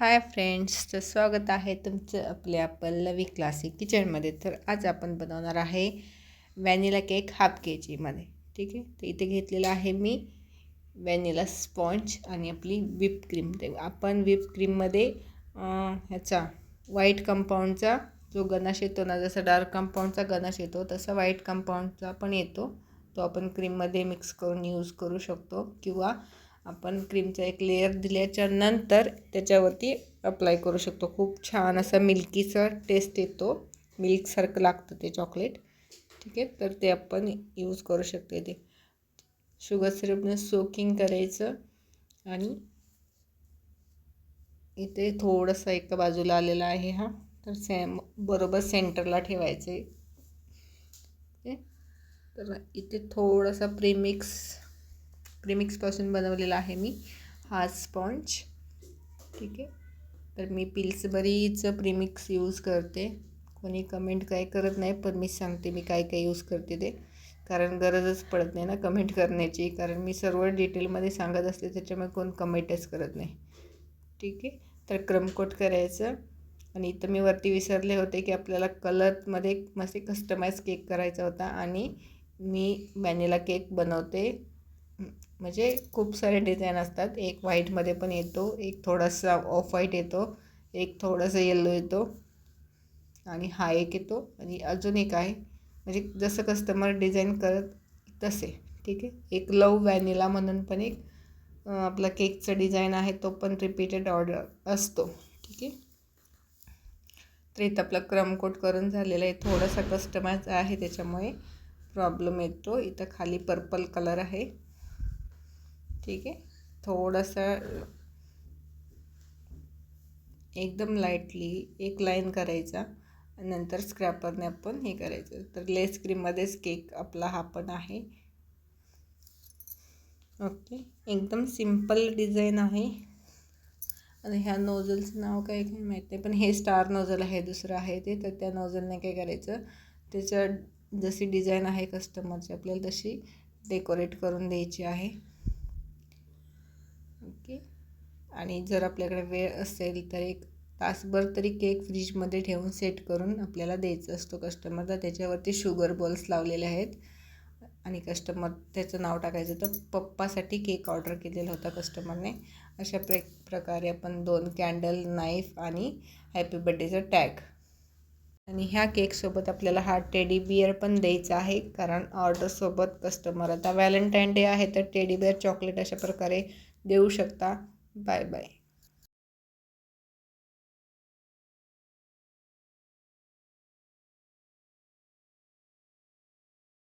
Hi friends तर स्वागत आहे तुमचं आपल्या पल्लवी क्लासिक किचनमध्ये तर आज आपण बनवणार आहे व्हॅनिला केक हाफ के जीमध्ये ठीक आहे? तर इथे घेतलेला आहे मी व्हॅनिला स्पॉन्ज आणि आपली व्हिप क्रीम ते आपण व्हिप क्रीममध्ये ह्याचा व्हाईट कंपाऊंडचा जो गणाश येतो ना जसा डार्क कंपाऊंडचा गणाश येतो तसा व्हाईट कंपाऊंडचा पण येतो. तो आपण क्रीममध्ये मिक्स करून यूज करू शकतो किंवा आपण क्रीमचा एक लेअर दिल्याच्या नंतर त्याच्यावरती अप्लाय करू शकतो. खूप छान असा मिल्कीचा टेस्ट येतो. मिल्कसारखं लागतं ते चॉकलेट ठीक आहे? तर ते आपण यूज करू शकतो ते शुगर सिरपनं सोकिंग करायचं आणि इथे थोडंसं एका बाजूला आलेला आहे हा. तर सॅम बरोबर सेंटरला ठेवायचं आहे? तर इथे थोडासा प्रीमिक्स प्रीमिक्सपासून बनवलेला आहे मी हा स्पॉन्ज ठीक आहे. तर मी पिल्सबरीचं प्रीमिक्स यूज करते. कोणी कमेंट काय करत नाही पण मी सांगते मी काय काय यूज करते ते. कारण गरजच पडत नाही ना कमेंट करण्याची. कारण मी सर्व डिटेलमध्ये सांगत असते त्याच्यामुळे कोण कमेंटच करत नाही. ठीक आहे. तर क्रमकोट करायचं. आणि इथं मी वरती विसरले होते की आपल्याला कलरमध्ये मस्त कस्टमाइज केक करायचा होता. आणि मी व्हॅनिला केक बनवते. म्हणजे खूप सारे डिझाईन असतात. एक व्हाईटमध्ये पण येतो एक थोडासा ऑफ व्हाईट येतो एक थोडासा येल्लो येतो आणि हा एक येतो आणि अजून एक आहे. म्हणजे जसं कस्टमर डिझाईन करत तसे ठीक आहे? एक लव व्हॅनिला म्हणून पण एक आपला केकचं डिझाईन आहे तो पण रिपीटेड ऑर्डर असतो ठीक आहे? तर इथं आपला क्रमकोट करून झालेला आहे. थोडासा कस्टमाइज आहे त्याच्यामुळे प्रॉब्लेम येतो. इथं खाली पर्पल कलर आहे. ठीक आहे. थोडंसं एकदम लाईटली एक लाईन करायचा नंतर स्क्रॅपरने आपण हे करायचं. तर लेस क्रीममध्येच केक आपला हा पण आहे. ओके एकदम सिंपल डिझाईन आहे. आणि ह्या नोझलचं नाव काय काय माहीत नाही पण हे स्टार नोझल आहे दुसरं आहे ते. तर त्या नोझलने काय करायचं त्याच्या जशी डिझाईन आहे कस्टमरची आपल्याला तशी डेकोरेट करून द्यायची आहे. ओके आणि जर आपल्याकडे वेळ असेल तर एक तासभर तरी केक फ्रीजमध्ये ठेवून सेट करून आपल्याला द्यायचं असतो. कस्टमरला त्याच्यावरती शुगर बॉल्स लावलेले आहेत. आणि कस्टमर त्याचं नाव टाकायचं तर पप्पासाठी केक ऑर्डर केलेला होता कस्टमरने. अशा प्र प्रकारे आपण दोन कॅन्डल नाईफ आणि हॅपी बड्डेचं टॅग. आणि ह्या केकसोबत आपल्याला हा टेडी बिअर पण द्यायचा आहे. कारण ऑर्डरसोबत कस्टमर आता व्हॅलेंटाईन डे आहे तर टेडी बिअर चॉकलेट अशा प्रकारे देऊ शकता. Bye bye.